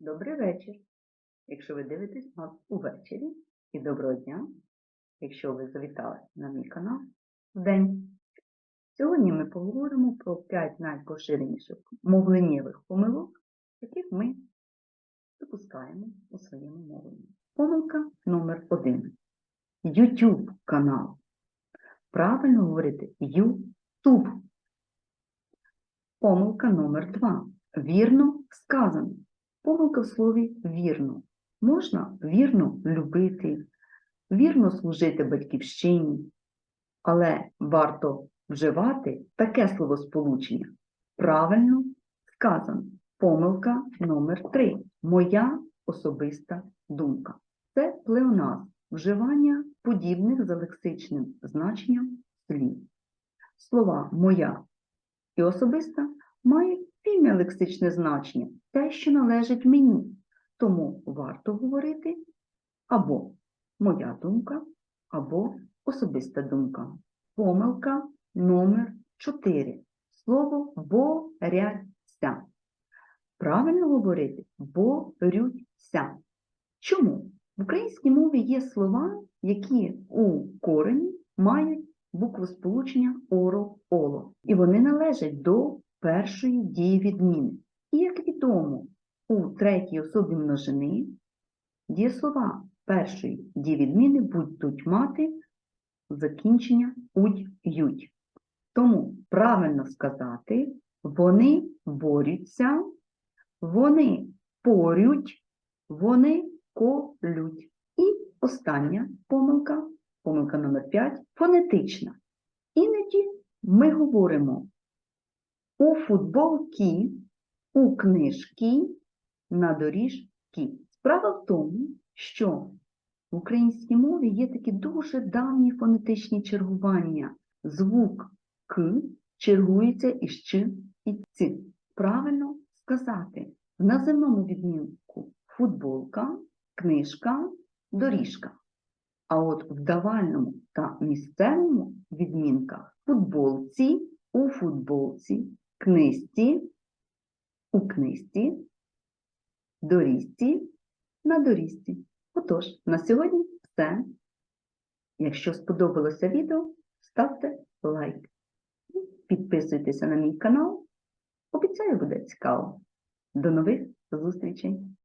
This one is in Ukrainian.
Добрий вечір, якщо ви дивитесь нас увечері, і доброго дня, якщо ви завітали на мій канал вдень. Сьогодні ми поговоримо про 5 найпоширеніших мовленнєвих помилок, яких ми допускаємо у своєму мовленні. Помилка номер 1. YouTube канал. Правильно говорити YouTube. Помилка номер 2. Вірно сказано. Помилка в слові вірно. Можна вірно любити, вірно служити батьківщині, але варто вживати таке словосполучення. Правильно сказано. Помилка номер 3. Моя особиста думка. Це плеоназм, вживання подібних за лексичним значенням слів. Слова моя і особиста мають лексичне значення, те, що належить мені. Тому варто говорити або моя думка, або особиста думка. Помилка номер 4. Слово боряться. Правильно говорити борються. Чому? В українській мові є слова, які у корені мають буквосполучення оро-оло, і вони належать до першої дії відміни. І як відомо, у третій особі множини дієслова першої дії відміни будуть мати закінчення удь-ють. Тому правильно сказати, вони борються, вони порють, вони колють. І остання помилка, помилка номер 5, фонетична. Іноді ми говоримо у футболки, у книжки, на доріжки. Справа в тому, що в українській мові є такі дуже давні фонетичні чергування. Звук К чергується із Ч і Ц. Правильно сказати, в наземному відмінку футболка, книжка, доріжка. А от в давальному та місцевому відмінках футболці, у футболці, книжці, у книжці, доріжці, на доріжці. Отож, на сьогодні все. Якщо сподобалося відео, ставте лайк. Підписуйтеся на мій канал. Обіцяю, буде цікаво. До нових зустрічей!